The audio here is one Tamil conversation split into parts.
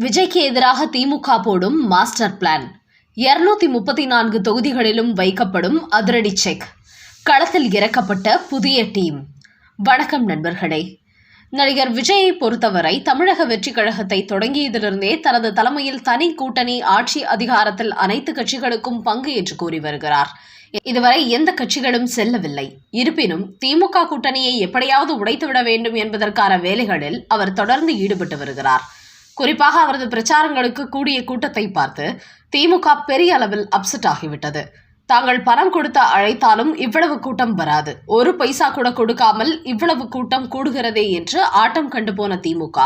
விஜய்க்கு எதிராக திமுக போடும் மாஸ்டர் பிளான். இருநூத்தி முப்பத்தி நான்கு தொகுதிகளிலும் வைக்கப்படும் அதிரடி செக். களத்தில் இறக்கப்பட்ட புதிய டீம். வணக்கம் நண்பர்களே. நடிகர் விஜயை பொறுத்தவரை தமிழக வெற்றிக் கழகத்தை தொடங்கியதிலிருந்தே தனது தலைமையில் தனி கூட்டணி ஆட்சி அதிகாரத்தில் அனைத்து கட்சிகளுக்கும் பங்கு என்று கூறி வருகிறார். இதுவரை எந்த கட்சிகளும் செல்லவில்லை. இருப்பினும் திமுக கூட்டணியை எப்படியாவது உடைத்துவிட வேண்டும் என்பதற்கான வேலைகளில் அவர் தொடர்ந்து ஈடுபட்டு வருகிறார். குறிப்பாக அவரது பிரச்சாரங்களுக்கு கூடிய கூட்டத்தை பார்த்து திமுக பெரிய அளவில் அப்செட் ஆகிவிட்டது. தாங்கள் பணம் கொடுத்து அழைத்தாலும் இவ்வளவு கூட்டம் வராது. ஒரு பைசா கூட கொடுக்காமல் இவ்வளவு கூட்டம் கூடுகிறதே என்று ஆட்டம் கண்டு போன திமுக.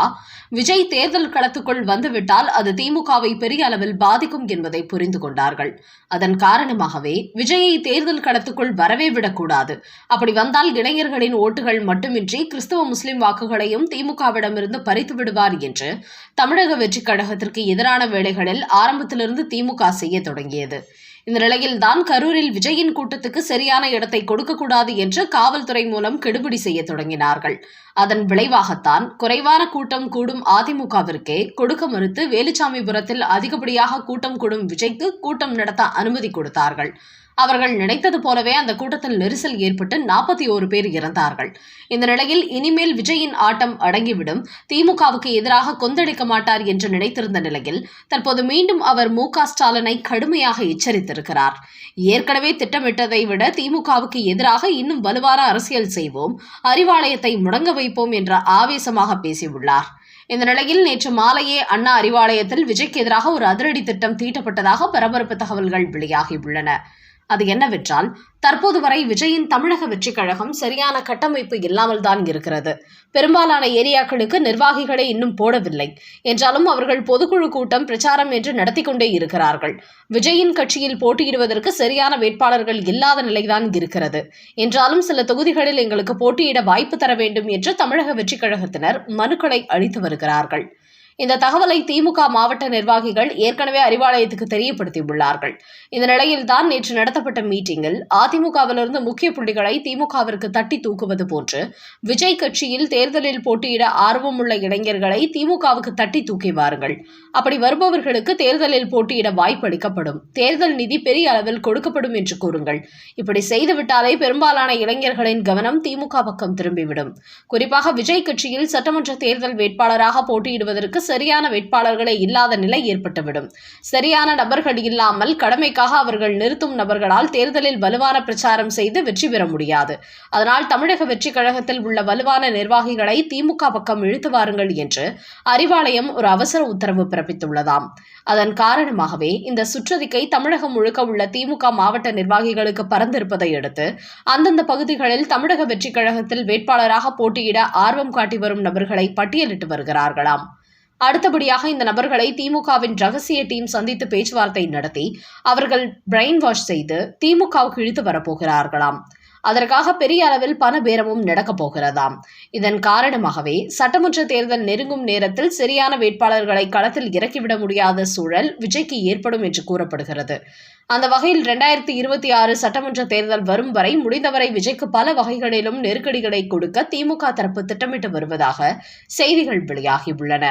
விஜய் தேர்தல் களத்துக்குள் வந்துவிட்டால் அது திமுகவை பெரிய அளவில் பாதிக்கும் என்பதை புரிந்து கொண்டார்கள். அதன் காரணமாகவே விஜயை தேர்தல் களத்துக்குள் வரவே விடக்கூடாது. அப்படி வந்தால் இளைஞர்களின் ஓட்டுகள் மட்டுமின்றி கிறிஸ்துவ முஸ்லிம் வாக்குகளையும் திமுகவிடமிருந்து பறித்து விடுவார் என்று தமிழக வெற்றிக் கழகத்திற்கு எதிரான வேலைகளில் ஆரம்பத்திலிருந்து திமுக செய்ய தொடங்கியது. இந்த நிலையில்தான் கரூரில் விஜயின் கூட்டத்துக்கு சரியான இடத்தை கொடுக்கக்கூடாது என்று காவல்துறை மூலம் கெடுபிடி செய்ய தொடங்கினார்கள். அதன் விளைவாகத்தான் குறைவான கூட்டம் கூடும் அதிமுகவிற்கே கொடுக்க மறுத்து வேலுச்சாமிபுரத்தில் அதிகப்படியாக கூட்டம் கூடும் விஜய்க்கு கூட்டம் நடத்த அனுமதி கொடுத்தார்கள். அவர்கள் நினைத்தது போலவே அந்த கூட்டத்தில் நெரிசல் ஏற்பட்டு நாற்பத்தி ஓரு பேர் இறந்தார்கள். இந்த நிலையில் இனிமேல் விஜயின் ஆட்டம் அடங்கிவிடும். திமுகவுக்கு எதிராக கொந்தளிக்க மாட்டார் என்று நினைத்திருந்த நிலையில் தற்போது மீண்டும் அவர் மு க ஸ்டாலினை கடுமையாக எச்சரித்திருக்கிறார். ஏற்கனவே திட்டமிட்டதை விட திமுகவுக்கு எதிராக இன்னும் வலுவான அரசியல் செய்வோம். அறிவாலயத்தை முடங்க வைப்போம் என்ற ஆவேசமாக பேசியுள்ளார். இந்த நிலையில் நேற்று மாலையே அண்ணா அறிவாலயத்தில் விஜய்க்கு எதிராக ஒரு அதிரடி திட்டம் தீட்டப்பட்டதாக பரபரப்பு தகவல்கள் வெளியாகியுள்ளன. அது என்னவென்றால் தற்போது வரை விஜயின் தமிழக வெற்றிக் கழகம் சரியான கட்டமைப்பு இல்லாமல் தான் இருக்கிறது. பெரும்பாலான ஏரியாக்களுக்கு நிர்வாகிகளை இன்னும் போடவில்லை. என்றாலும் அவர்கள் பொதுக்குழு கூட்டம் பிரச்சாரம் என்று நடத்தி கொண்டே இருக்கிறார்கள். விஜயின் கட்சியில் போட்டியிடுவதற்கு சரியான வேட்பாளர்கள் இல்லாத நிலைதான் இருக்கிறது. என்றாலும் சில தொகுதிகளில் எங்களுக்கு போட்டியிட வாய்ப்பு தர வேண்டும் என்று தமிழக வெற்றிக் கழகத்தினர் மனுக்களை அளித்து வருகிறார்கள். இந்த தகவலை திமுக மாவட்ட நிர்வாகிகள் ஏற்கனவே அறிவாலயத்துக்கு தெரியப்படுத்தியுள்ளார்கள். இந்த நிலையில் தான் நேற்று நடத்தப்பட்ட மீட்டிங்கில் அதிமுகவிலிருந்து முக்கிய புள்ளிகளை திமுகவிற்கு தட்டி தூக்குவது போன்று விஜய் கட்சியில் தேர்தலில் போட்டியிட ஆர்வமுள்ள இளைஞர்களை திமுகவுக்கு தட்டி தூக்கி வாருங்கள் அப்படி வருபவர்களுக்கு தேர்தலில் போட்டியிட வாய்ப்பு அளிக்கப்படும். தேர்தல் நிதி பெரிய அளவில் கொடுக்கப்படும் என்று கூறுங்கள். இப்படி செய்துவிட்டாலே பெரும்பாலான இளைஞர்களின் கவனம் திமுக பக்கம் திரும்பிவிடும். குறிப்பாக விஜய் கட்சியில் சட்டமன்ற தேர்தல் வேட்பாளராக போட்டியிடுவதற்கு சரியான வேட்பாளர்களே இல்லாத நிலை ஏற்பட்டுவிடும். சரியான நபர்கள் இல்லாமல் கடமைக்காக அவர்கள் நிறுத்தும் நபர்களால் தேர்தலில் வலுவான பிரச்சாரம் செய்து வெற்றி பெற முடியாது. அதனால் தமிழக வெற்றிக் கழகத்தில் உள்ள வலுவான நிர்வாகிகளை திமுக பக்கம் இழுத்து வாருங்கள் என்று அறிவாலயம் ஒரு அவசர உத்தரவு பிறப்பித்துள்ளதாம். அதன் காரணமாகவே இந்த சுற்றறிக்கை தமிழகம் முழுக்க உள்ள திமுக மாவட்ட நிர்வாகிகளுக்கு பறந்திருப்பதை அடுத்து அந்தந்த பகுதிகளில் தமிழக வெற்றிக் கழகத்தில் வேட்பாளராக போட்டியிட ஆர்வம் காட்டி வரும் நபர்களை பட்டியலிட்டு வருகிறார்களாம். அடுத்தபடியாக இந்த நபர்களை திமுகவின் ரகசிய டீம் சந்தித்து பேச்சுவார்த்தை நடத்தி அவர்கள் பிரெயின் வாஷ் செய்து திமுகவுக்கு இழுத்து வரப்போகிறார்களாம் அதற்காக பெரிய அளவில் பண பேரமும் நடக்கப் போகிறதாம். இதன் காரணமாகவே சட்டமன்ற தேர்தல் நெருங்கும் நேரத்தில் சரியான வேட்பாளர்களை களத்தில் இறக்கிவிட முடியாத சூழல் விஜய்க்கு ஏற்படும் என்று கூறப்படுகிறது. அந்த வகையில் இரண்டாயிரத்தி இருபத்தி ஆறு சட்டமன்ற தேர்தல் வரும் வரை முடிந்தவரை விஜய்க்கு பல வகைகளிலும் நெருக்கடிகளை கொடுக்க திமுக தரப்பு திட்டமிட்டு வருவதாக செய்திகள் வெளியாகியுள்ளன.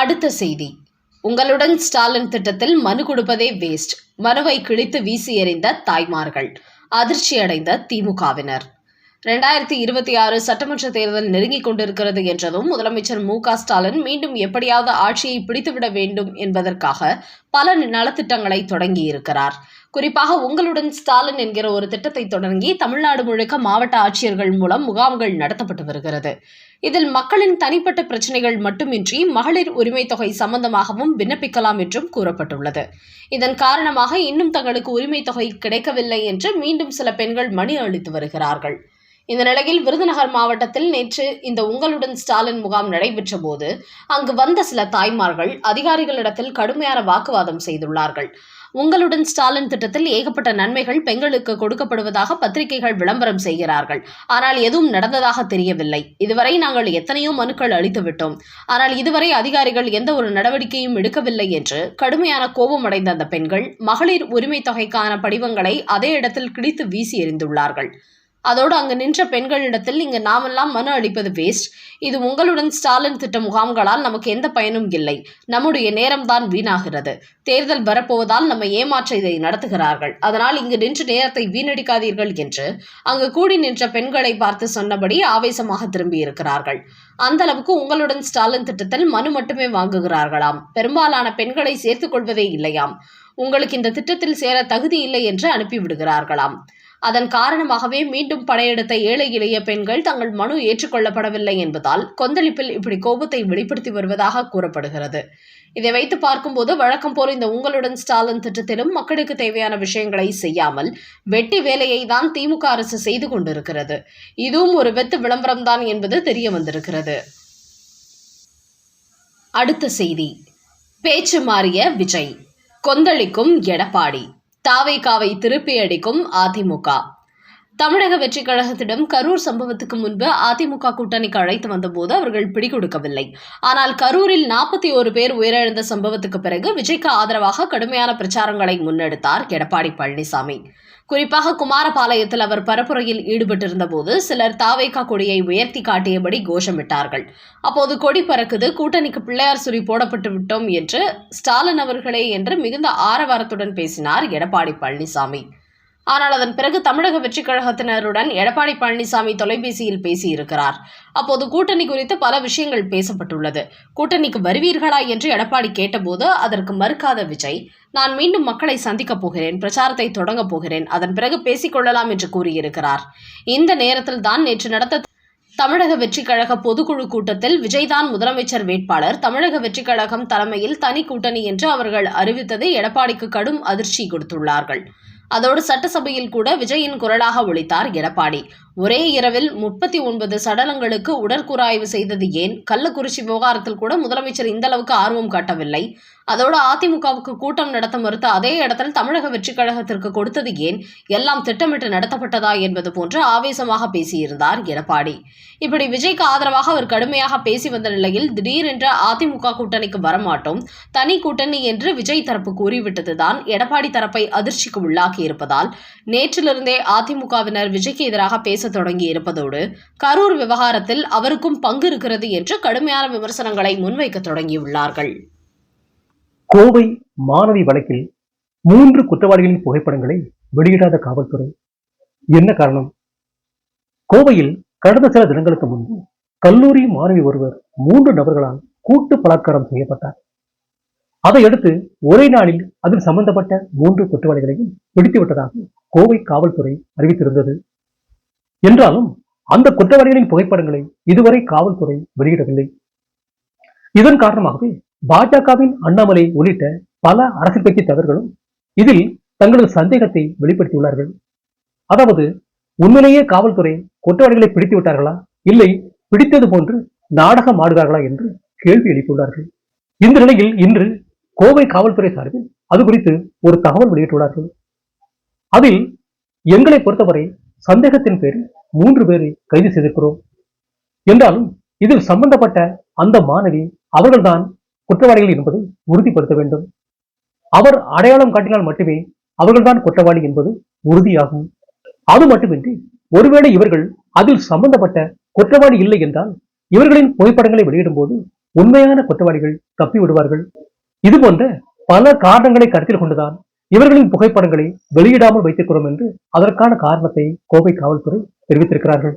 அடுத்த செய்தி. உங்களுடன் ஸ்டாலின் திட்டத்தில் மனு கொடுப்பதே வேஸ்ட் மனுவை கிழித்து வீசி எறிந்த தாய்மார்கள். அதிர்ச்சியடைந்த திமுகவினர். ரெண்டாயிரத்தி இருபத்தி ஆறு சட்டமன்ற தேர்தல் நெருங்கிக் கொண்டிருக்கிறது என்றதும் முதலமைச்சர் மு க ஸ்டாலின் மீண்டும் எப்படியாவது ஆட்சியை பிடித்துவிட வேண்டும் என்பதற்காக பல நலத்திட்டங்களை தொடங்கியிருக்கிறார். குறிப்பாக உங்களுடன் ஸ்டாலின் என்கிற ஒரு திட்டத்தை தொடங்கி தமிழ்நாடு முழுக்க மாவட்ட ஆட்சியர்கள் மூலம் முகாம்கள் நடத்தப்பட்டு வருகிறது. இதில் மக்களின் தனிப்பட்ட பிரச்சனைகள் மட்டுமின்றி மகளிர் உரிமை தொகை சம்பந்தமாகவும் விண்ணப்பிக்கலாம் என்றும் கூறப்பட்டுள்ளது. இதன் காரணமாக இன்னும் தங்களுக்கு உரிமை தொகை கிடைக்கவில்லை என்று மீண்டும் சில பெண்கள் மனு அளித்து வருகிறார்கள். இந்த நிலையில் விருதுநகர் மாவட்டத்தில் நேற்று இந்த உங்களுடன் ஸ்டாலின் முகாம் நடைபெற்ற போது அங்கு வந்த சில தாய்மார்கள் அதிகாரிகளிடத்தில் கடுமையான வாக்குவாதம் செய்துள்ளார்கள். உங்களுடன் ஸ்டாலின் திட்டத்தில் ஏகப்பட்ட நன்மைகள் பெண்களுக்கு கொடுக்கப்படுவதாக பத்திரிகைகள் விளம்பரம் செய்கிறார்கள். ஆனால் எதுவும் நடந்ததாக தெரியவில்லை. இதுவரை நாங்கள் எத்தனையோ மனுக்கள் அளித்து விட்டோம். ஆனால் இதுவரை அதிகாரிகள் எந்த ஒரு நடவடிக்கையும் எடுக்கவில்லை என்று கடுமையான கோபம் அடைந்த அந்த பெண்கள் மகளிர் உரிமை தொகைக்கான படிவங்களை அதே இடத்தில் கிழித்து வீசி எறிந்துள்ளார்கள். அதோடு அங்கு நின்ற பெண்களிடத்தில் இங்கு நாமெல்லாம் மனு அளிப்பது வேஸ்ட் இது உங்களுடன் ஸ்டாலின் திட்ட முகாம்களால் நமக்கு எந்த பயனும் இல்லை. நம்முடைய நேரம்தான் வீணாகிறது. தேர்தல் வரப்போவதால் நம்ம ஏமாற்ற இதை நடத்துகிறார்கள். அதனால் இங்கு நின்று நேரத்தை வீணடிக்காதீர்கள் என்று அங்கு கூடி நின்ற பெண்களை பார்த்து சொன்னபடி ஆவேசமாக திரும்பி இருக்கிறார்கள் அந்த அளவுக்கு உங்களுடன் ஸ்டாலின் திட்டத்தில் மனு மட்டுமே வாங்குகிறார்களாம். பெரும்பாலான பெண்களை சேர்த்துக் கொள்வதே இல்லையாம். உங்களுக்கு இந்த திட்டத்தில் சேர தகுதி இல்லை என்று அனுப்பிவிடுகிறார்களாம். அதன் காரணமாகவே மீண்டும் படையெடுத்த ஏழை இளைய பெண்கள் தங்கள் மனு ஏற்றுக்கொள்ளப்படவில்லை என்பதால் கொந்தளிப்பில் இப்படி கோபத்தை வெளிப்படுத்தி வருவதாக கூறப்படுகிறது. இதை வைத்து பார்க்கும்போது வழக்கம் போல் இந்த உங்களுடன் ஸ்டாலின் திட்டத்திலும் மக்களுக்கு தேவையான விஷயங்களை செய்யாமல் வெட்டி வேலையை தான் திமுக அரசு செய்து கொண்டிருக்கிறது. இதுவும் ஒரு வெத்து விளம்பரம்தான் என்பது தெரிய வந்திருக்கிறது. அடுத்த செய்தி. பேச்சு மாறிய விஜய். கொந்தளிக்கும் எடப்பாடி. தாவைக்காவை திருப்பி அடிக்கும் அதிமுக. தமிழக வெற்றிக் கழகத்திடம் கரூர் சம்பவத்துக்கு முன்பு அதிமுக கூட்டணிக்கு அழைத்து வந்தபோது அவர்கள் பிடிகொடுக்கவில்லை. ஆனால் கரூரில் நாற்பத்தி ஒரு பேர் உயிரிழந்த சம்பவத்துக்கு பிறகு விஜய்க்கு ஆதரவாக கடுமையான பிரச்சாரங்களை முன்னெடுத்தார் எடப்பாடி பழனிசாமி. குறிப்பாக குமாரபாளையத்தில் அவர் பரப்புரையில் ஈடுபட்டிருந்த போது சிலர் தாவேகா கொடியை உயர்த்தி காட்டியபடி கோஷமிட்டார்கள். அப்போது கொடி பறக்குது கூட்டணிக்கு பிள்ளையார் சுரி போடப்பட்டு விட்டோம் என்று ஸ்டாலின் அவர்களே என்று மிகுந்த ஆரவாரத்துடன் பேசினார் எடப்பாடி பழனிசாமி. ஆனால் அதன் பிறகு தமிழக வெற்றிக் கழகத்தினருடன் எடப்பாடி பழனிசாமி தொலைபேசியில் பேசியிருக்கிறார். அப்போது கூட்டணி குறித்து பல விஷயங்கள் பேசப்பட்டுள்ளது. கூட்டணிக்கு வருவீர்களா என்று எடப்பாடி கேட்டபோது அதற்கு மறுக்காத விஜய் நான் மீண்டும் மக்களை சந்திக்கப் போகிறேன் பிரச்சாரத்தை தொடங்கப் போகிறேன் அதன் பிறகு பேசிக்கொள்ளலாம் என்று கூறியிருக்கிறார். இந்த நேரத்தில் தான் நேற்று நடத்த தமிழக வெற்றிக் கழக பொதுக்குழு கூட்டத்தில் விஜய்தான் முதலமைச்சர் வேட்பாளர். தமிழக வெற்றிக் கழகம் தலைமையில் தனி கூட்டணி என்று அவர்கள் அறிவித்தது எடப்பாடிக்கு கடும் அதிர்ச்சி கொடுத்துள்ளார்கள். அதோடு சட்டசபையில் கூட விஜயின் குரலாக ஒழித்தார் எடப்பாடி. ஒரே இரவில் முப்பத்தி ஒன்பது சடலங்களுக்கு உடற்கூறாய்வு செய்தது ஏன்? கள்ளக்குறிச்சி விவகாரத்தில் கூட முதலமைச்சர் இந்த அளவுக்கு ஆர்வம் காட்டவில்லை. அதோடு அதிமுகவுக்கு கூட்டம் நடத்த மறுத்த அதே இடத்தில் தமிழக வெற்றிக் கழகத்திற்கு கொடுத்தது ஏன்? எல்லாம் திட்டமிட்டு நடத்தப்பட்டதா என்பது போன்று ஆவேசமாக பேசியிருந்தார் எடப்பாடி. இப்படி விஜய்க்கு ஆதரவாக அவர் கடுமையாக பேசி வந்த நிலையில் திடீரென்று அதிமுக கூட்டணிக்கு வரமாட்டோம் தனி கூட்டணி என்று விஜய் தரப்பு கூறிவிட்டதுதான் எடப்பாடி தரப்பை அதிர்ச்சிக்கு உள்ளாகி இருப்பதால் நேற்றிலிருந்தே அதிமுகவினர் விஜய்க்கு எதிராக பேச தொடங்கி இருப்பதோடு கரூர் விவகாரத்தில் அவருக்கும் பங்கு இருக்கிறது என்று கடுமையான விமர்சனங்களை முன்வைக்க தொடங்கியுள்ளார்கள். கோவை மாணவி வழக்கில் மூன்று குற்றவாளிகளின் புகைப்படங்களை வெளியிடாத காவல்துறை. என்ன காரணம்? கோவையில் கடந்த சில தினங்களுக்கு முன்பு கல்லூரி மாணவி ஒருவர் மூன்று நபர்களால் கூட்டு பலாத்காரம் செய்யப்பட்டார். அதையடுத்து ஒரே நாளில் அதில் சம்பந்தப்பட்ட மூன்று குற்றவாளிகளையும் பிடித்துவிட்டதாக கோவை காவல்துறை அறிவித்திருந்தது. என்றாலும் அந்த குற்றவாளிகளின் புகைப்படங்களை இதுவரை காவல்துறை வெளியிடவில்லை. இதன் காரணமாகவே பாஜகவின் அண்ணாமலை உள்ளிட்ட பல அரசியல் கட்சி தலைவர்களும் இதில் தங்களது சந்தேகத்தை வெளிப்படுத்தியுள்ளார்கள். அதாவது உண்மையிலேயே காவல்துறை குற்றவாளிகளை பிடித்து விட்டார்களா? இல்லை பிடித்தது போன்று நாடகம் ஆடுகிறார்களா என்று கேள்வி எழுப்பியுள்ளார்கள். இந்த நிலையில் இன்று கோவை காவல்துறை சார்பில் அது குறித்து ஒரு தகவல் வெளியிட்டுள்ளார்கள். அதில் எங்களை பொறுத்தவரை சந்தேகத்தின் பேரில் மூன்று பேரை கைது செய்திருக்கிறோம். என்றாலும் இதில் சம்பந்தப்பட்ட அந்த மாணவி அவர்கள்தான் குற்றவாளிகள் என்பதை உறுதிப்படுத்த வேண்டும். அவர் அடையாளம் காட்டினால் மட்டுமே அவர்கள்தான் குற்றவாளி என்பது உறுதியாகும். அது மட்டுமின்றி ஒருவேளை இவர்கள் அதில் சம்பந்தப்பட்ட குற்றவாளி இல்லை என்றால் இவர்களின் புகைப்படங்களை வெளியிடும் போது உண்மையான குற்றவாளிகள் தப்பி விடுவார்கள் இது போன்ற பல காரணங்களை கருத்தில் கொண்டுதான் இவர்களின் புகைப்படங்களை வெளியிடாமல் வைத்திருக்கிறோம் என்று அதற்கான காரணத்தை கோவை காவல்துறை தெரிவித்திருக்கிறார்கள்.